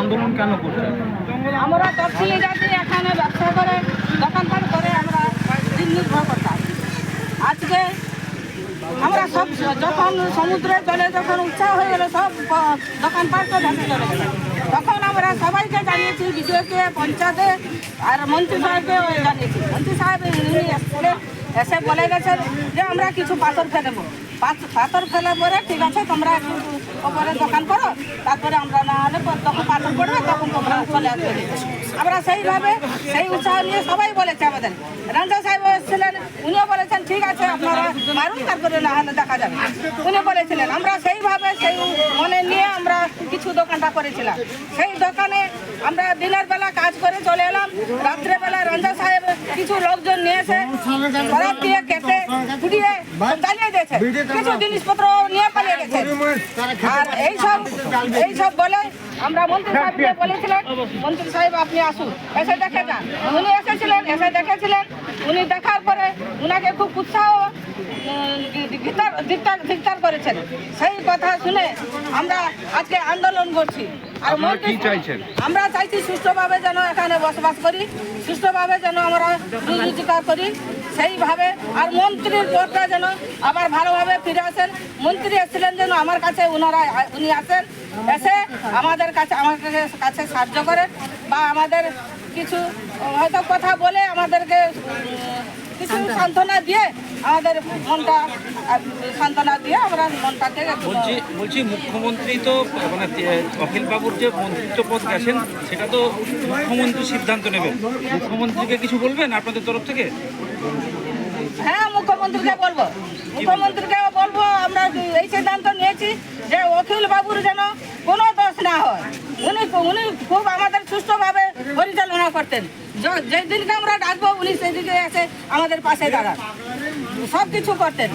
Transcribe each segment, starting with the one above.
আন্দোলন কেন করছেন? আমরা তফসিলি জাতি, এখানে ব্যবসা করে, দোকানপাট করে আমরা দিন নির্ভর করতাম আজকে আমরা সব, যখন সমুদ্রে জলে যখন উৎসাহ হয়ে গেল, সব দোকানপাট তো ধসে চলে গেল। তখন আমরা সবাইকে জানিয়েছি বিডিওকে পঞ্চায়েতে, আর মন্ত্রী সাহেবকে জানিয়েছি। মন্ত্রী সাহেব উনি এসে বলে গেছেন যে, আমরা কিছু পাথর ফেলব পাথ- পাথর ফেলে পরে, ঠিক আছে, তোমরা ওপরে দোকান করো তারপরে আমরা না হলে তখন পাথর পড়বে তখন তোমরা চলে আসবে। আমরা সেইভাবে সেই উৎসাহ নিয়ে সবাই বলেছে আমাদের। রাজা সাহেব এসেছিলেন উনিও বলেছেন ঠিক আছে আপনারা মারুন তারপরে না হলে দেখা যাবে। উনি বলেছিলেন আমরা সেইভাবে সেই মনে নিয়ে আমরা কিছু দোকানটা করেছিলাম। সেই দোকানে আমরা দিনের বেলা কাজ করে চলে এলাম। রাত্রেবেলা রঞ্জা সাহেব কিছু লোকজন নিয়েছে বরফ দিয়ে কেটে ফুটিয়ে জ্বালিয়ে দিয়েছে। কিছু জিনিসপত্র নিয়ে পালিয়ে গেছে। আর এইসব এইসব বলে আমরা মন্ত্রী সাহেবকে বলেছিলেন মন্ত্রী সাহেব আপনি আসুন। এসে দেখে যান। উনি এসেছিলেন এসে দেখেছিলেন। উনি দেখার পরে উনাকে খুব উৎসাহ ধিক্কার করেছেন। সেই কথা শুনে আমরা আজকে আন্দোলন করছি। আর? আমরা চাইছি সুষ্ঠুভাবে যেন এখানে বসবাস করি সুষ্ঠুভাবে যেন আমরা রোজগার করি। সেইভাবে আর মন্ত্রীর পদটা যেন আবার ভালোভাবে ফিরে আসেন। মন্ত্রী এসেছিলেন যেন আমার কাছে ওনারা উনি আসেন এসে আমাদের কাছে আমাদের কাছে সাহায্য করেন বা আমাদের কিছু হয়তো কথা বলে আমাদেরকে কিছু সান্ত্বনা। দিয়ে আমাদের মনটা সান্ত্বনা দিয়ে আমরা মনটাকে একটু- বলছি বলছি মুখ্যমন্ত্রী তো মানে তে- অখিল বাবুর যে মন্ত্রিত্ব পদ গেছেন সেটা তো মুখ্যমন্ত্রী সিদ্ধান্ত নেবেন মুখ্যমন্ত্রীকে কিছু বলবেন আপনাদের তরফ থেকে? হ্যাঁ মুখ্যমন্ত্রীকে বলব। মুখ্যমন্ত্রীকেও বলব, আমরা এই সিদ্ধান্ত নিয়েছি যে অখিল বাবুর যেন কোনো দোষ না হয়। উনি উনি খুব আমাদের সুস্থভাবে পরিচালনা করতেন। যেদিনকে আমরা ডাকবো, উনি সেই দিকে এসে আমাদের পাশে দাঁড়ান। সব কিছু করতেন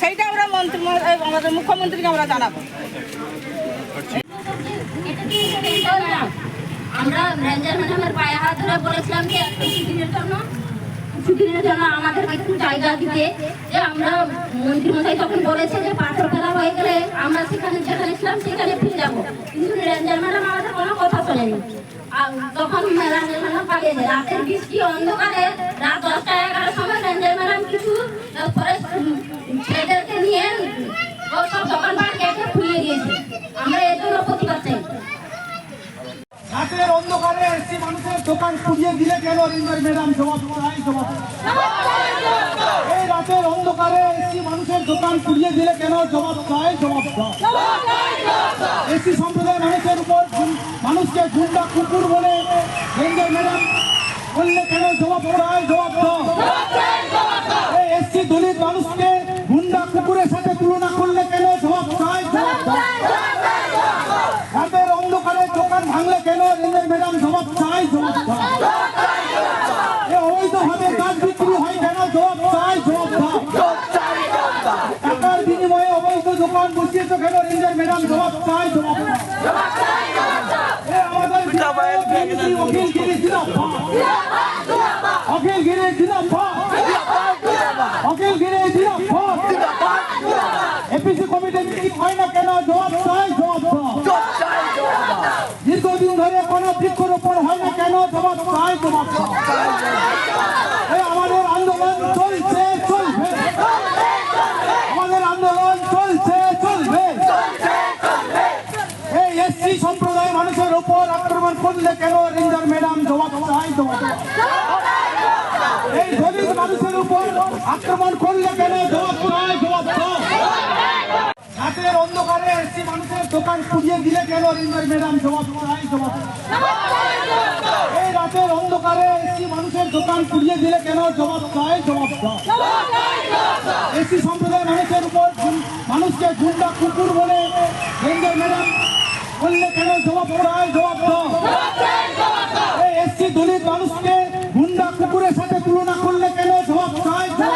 সেইটা আমরা মন্ত্রী আমাদের মুখ্যমন্ত্রীকে আমরা জানাব। আমরা রেঞ্জার ম্যাডামের পায়ে হাত ধরে বলেছিলাম যে একটু দিনের জন্য ছুটির জন্য আমাদের একটু জায়গা দিতে, যে আমরা মন্ত্রী মশাই তখন বলেছে যে পাথর ফেলা হয়ে গেলে আমরা সেখানে যেখানে ছিলাম সেখানে ফিরে যাব। কিন্তু রেঞ্জার ম্যাডাম আমাদের কোনো কথা শোনেনি। তখন রেঞ্জার ম্যাডাম পালিয়ে রাতের বৃষ্টি, অন্ধকারে রাত দশটা, এগারোটার সময় রেঞ্জার ম্যাডাম কিছু ফরেস্ট ছেলেদেরকে নিয়ে সব দোকানপাট কেটে ফুলিয়ে দিয়েছে। আমরা এর জন্য রাতের অন্ধকারে এসছি মানুষের দোকান পুড়িয়ে দিলে কেন রিঞ্জার ম্যাডাম? জবাব চাই জবাব এই রাতের অন্ধকারে এসছি মানুষের দোকান পুড়িয়ে দিলে কেন জবাব চাই, জবাব এসি সম্প্রদায়ের মানুষের উপর মানুষকে গুন্ডা কুকুর বলে রেঞ্জার ম্যাডাম বললে কেন জবাব চাই, জবাব এসসি দলিত মানুষকে গুন্ডা কুকুরের সাথে তুলনা করলে কেন জবাব চাই জবাব দাও রাতের অন্ধকারে দোকান ভাঙলে কেন রেঞ্জার ম্যাডাম জবাব চাই জবাব দাও এ অবৈধভাবে গাছ বিক্রি হয় কেন জবাব চাই জবাব দাও টাকার বিনিময়ে অবৈধ দোকান বসিয়েছো কেন রেঞ্জার ম্যাডাম জবাব চাই জবাব দাও এ আমাদের বিরুদ্ধে অখিল গিরি জিন্দাবাদ অখিল গিরি জিন্দাবাদ অখিল গিরি জিন্দাবাদ এপিসি কমিটি মিটিং হয় না কেন জবাব চাই জবাব দাও দীর্ঘদিন ধরে কোনো বৃক্ষরোপণ হয় না কেন জবাব চাই জবাব দাও এই আমাদের আন্দোলন চলছে চলবে আমাদের আন্দোলন চলছে চলবে এই এসসি সম্প্রদায়ের মানুষের উপর করলে কেন রেঞ্জার ম্যাডাম জবাব চাই জবাব এই দলিত মানুষের উপর আক্রমণ করলে কেন? জবাব চাই জবাব রাতের অন্ধকারে এসছি মানুষের দোকান পুড়িয়ে দিলে কেন রিঞ্জার ম্যাডাম? জবাব চাই জবাব। এই রাতের অন্ধকারে এসছি মানুষের দোকান পুড়িয়ে দিলে কেন? জবাব চাই, জবাব এসি সম্প্রদায়ের মানুষের উপর মানুষকে গুন্ডা কুকুর বলে রেঞ্জার ম্যাডাম বললে কেন জবাব চাই জবাব এসসি দলিত মানুষকে গুন্ডা কুকুরের সাথে তুলনা করলে কেন জবাব জবাব দাও।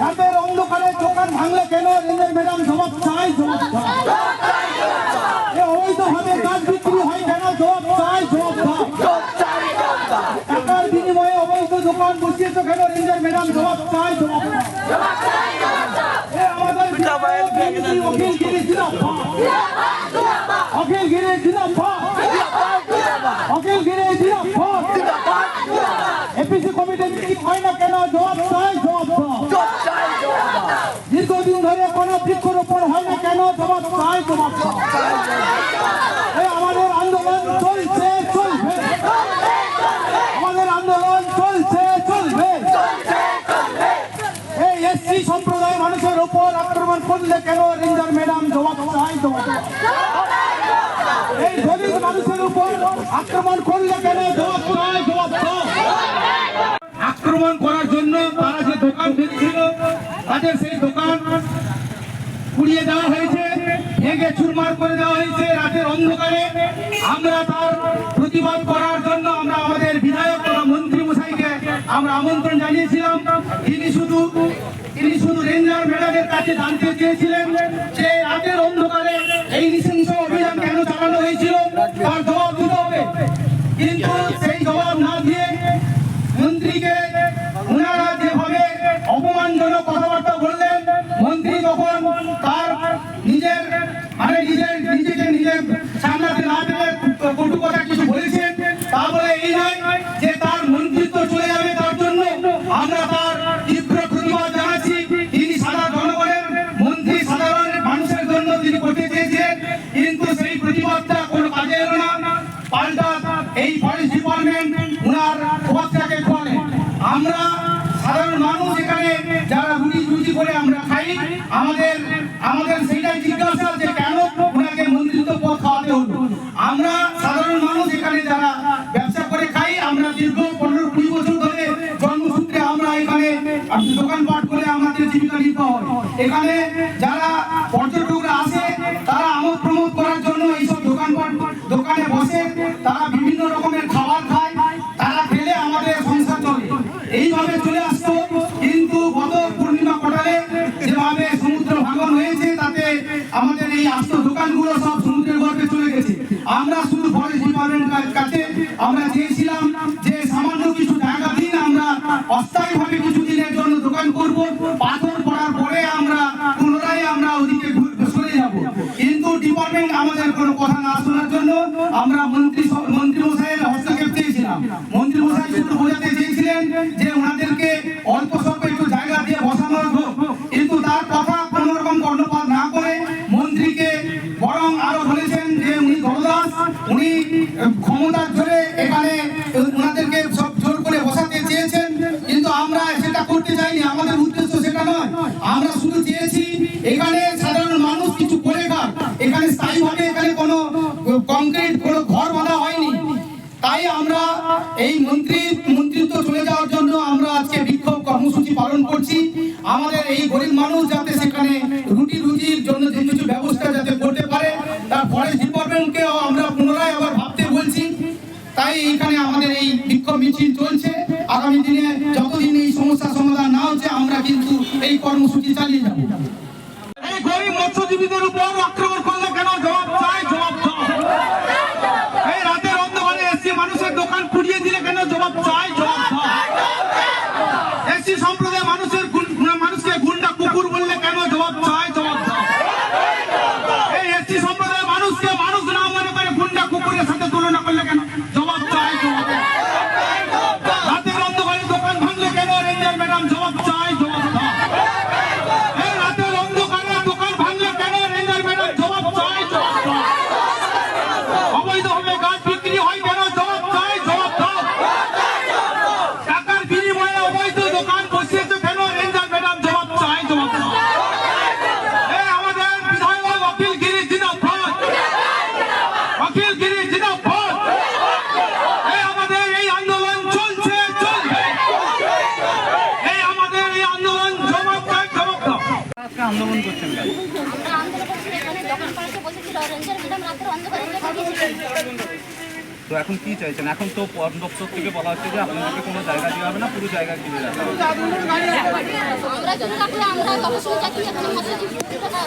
রাতের অন্ধকারে দোকান ভাঙলে কেন রেঞ্জার ম্যাডাম জবাব চাই জবাব এ অবৈধভাবে গাছ বিক্রি হয় কেন? জবাব চাই জবাব দাও। টাকার বিনিময়ে অবৈধ দোকান বসিয়েছো কেন রেঞ্জার ম্যাডাম? জবাব 백인이 어길 길이 지나봐 지나봐 어길 길이 এপিসি কমিটি মিটিং হয় না কেন জবাব চাই জবাব জবাব চাই জবাব দীর্ঘদিন ধরে কোনো বৃক্ষরোপণ না কেন জবাব চাই জবাব চাই আমাদের আন্দোলন চলছে করলে কেন রেঞ্জার ম্যাডাম? জবাব চাই এই দলিত মানুষের উপর আক্রমণ করলে কেন? জবাব চাই, জবাব আক্রমণ করার জন্য তারা যে দোকান দিচ্ছিল তাদের সেই দোকান পুড়িয়ে দেওয়া হয়েছে, ভেঙে চুরমার করে দেওয়া হয়েছে রাতের অন্ধকারে। আমরা তার প্রতিবাদ করার জন্য আমরা আমাদের বিধায়ক মন্ত্রী মশাইকে আমরা আমন্ত্রণ জানিয়েছিলাম। রেঞ্জার ম্যাডামের কাছে জানতে চেয়েছিলেন যে রাতের অন্ধকারে এই নৃশংস অভিযান কেন চালানো হয়েছিল? তার জবাব দিতে হবে। কিন্তু সেই জবাব না দিয়ে মন্ত্রীকে ওনারা যেভাবে অপমানজনক কথাবার্তা বললেন, মন্ত্রী যখন তার নিজের মানে নিজের পাল্টা এই ফরেস্ট ডিপার্টমেন্ট উনার খোঁজটাকে খোলে আমরা সাধারণ মানুষ এখানে, যারা রুটি রুটি করে আমরা খাই, আমাদের আমাদের সেটাই জিজ্ঞাসা যে কেন ওনাকে মন্ত্রিত্ব পদ খাওয়াতে হলো? আমরা সাধারণ মানুষ এখানে যারা ব্যবসা করে খাই, আমরা দীর্ঘ পনেরো কুড়ি বছর ধরে জন্মসূত্রে আমরা এখানে দোকানপাট করে আমাদের জীবিকা নির্বাহ হয়। এখানে যারা আমাদের এই আস্ত দোকানগুলো সব সমুদ্রের গর্ভে চলে গেছে। আমরা শুধু ফরেস্ট ডিপার্টমেন্টের কাছে আমরা চেয়েছিলাম যে সামান্য কিছু জায়গা দিন, আমরা অস্থায়ীভাবে কিছু দিনের জন্য দোকান করব। পাথর পড়ার পরে আমরা পুনরায় আমরা ওদিকে সরে যাব। কিন্তু ডিপার্টমেন্ট আমাদের কোনো কথা না শোনার জন্য আমরা মন্ত্রী মন্ত্রী মশাইয়ের হস্তক্ষেপ চেয়েছিলাম। মন্ত্রী মশাই শুধু বোঝাতে চেয়েছিলেন যে ওনাদেরকে চাইনি আমাদের উদ্দেশ্য সেটা নয়। আমরা শুধু চেয়েছি, এখানে সাধারণ মানুষ কিছু করে খাক। এখানে স্থায়ীভাবে এখানে কোনো কংক্রিট, কোনো ঘর বাঁধা হয়নি। তাই আমরা এই মন্ত্রী, মন্ত্রিত্ব চলে যাওয়ার জন্য আমরা আজকে বিক্ষোভ কর্মসূচি পালন করছি। আমাদের এই গরিব মানুষ যাতে সেখানে রুটি রুজির জন্য যে কিছু ব্যবস্থা যাতে করতে পারে, তার ফরেস্ট ডিপার্টমেন্টকেও আমরা পুনরায় আবার ভাবতে বলছি। তাই এখানে আমাদের এই বিক্ষোভ মিছিল চলছে। আগামী দিনে কর্মসূচি চালিয়ে যাব। এই গরিব মৎস্যজীবীদের উপর আক্রমণ করলে কেন জবাব চাই, জবাব এই রাতের অন্ধকারে এসছি মানুষের দোকান পুড়িয়ে দিলে কেন জবাব চাই, জবাব এসছি সম্প্রদায় মানুষের মানুষকে গুন্ডা কুকুর বললে কেন জবাব চাই, জবাব এই এসছি সম্প্রদায়ের মানুষকে মানুষ না মনে করে গুন্ডা কুকুরের সাথে তুলনা করলে কেন জবাব চাই, জবাব রাতের অন্ধকারে দোকান ভাঙলে কেন রেঞ্জার ম্যাডাম জবাব দাও এই রাতের অন্ধকারে দোকান ভাঙলে কেন রেঞ্জার ম্যাডাম জবাব চাই জবাব দাও অবৈধভাবে গাছ বিক্রি হয় কেন জবাব চাই জবাব দাও টাকার বিনিময়ে অবৈধ দোকান বসিয়েছে কেন রেঞ্জার ম্যাডাম জবাব চাই জবাব দাও এই আমাদের বিধায়ক অখিল গিরি জিন্দাবাদ অখিল গিরি জিন্দাবাদ এই আমাদের এই আন্দোলন চলছে চলবে এই আমাদের এই আন্দোলন জবাব চাই জবাব দাও আজকে আন্দোলন করছেন আমরা আন্দোলন করছি এখানে দোকান পাশে বসেছিল রেঞ্জার ম্যাডাম রাতের অন্ধকারে তো এখন কি চাইছেন? এখন তো বন দপ্তর থেকে বলা হচ্ছে যে আপনাদেরকে কোনো জায়গা দেওয়া হবে না পুরো জায়গা কিনে রাখা হবে। আমরা যদি রাখলে আমরা সবসময় চাকরি এখানে মৎস্যজীবী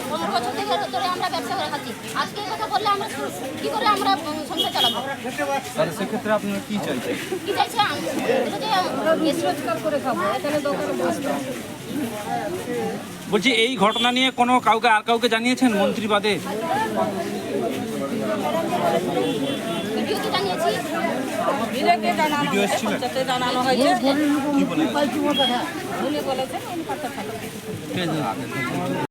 পনেরো বছর থেকে ধরে আমরা ব্যবসা করে খাচ্ছি। আজকে কথা বললে আমরা কি করে আমরা সংসার চালাবো? তাহলে সেক্ষেত্রে আপনারা কি চাইছেন? কি চাইছে? রোজগার করে খাব এখানে দোকানে বসবো বলছি এই ঘটনা নিয়ে কোনো কাউকে আর কাউকে জানিয়েছেন মন্ত্রী বাদে? ভিডিওতে জানিয়েছি। বিলেকে জানানো হয়েছে পঞ্চায়েতে জানানো হয়েছে। উনি বলেছেন উনি পাঠাতে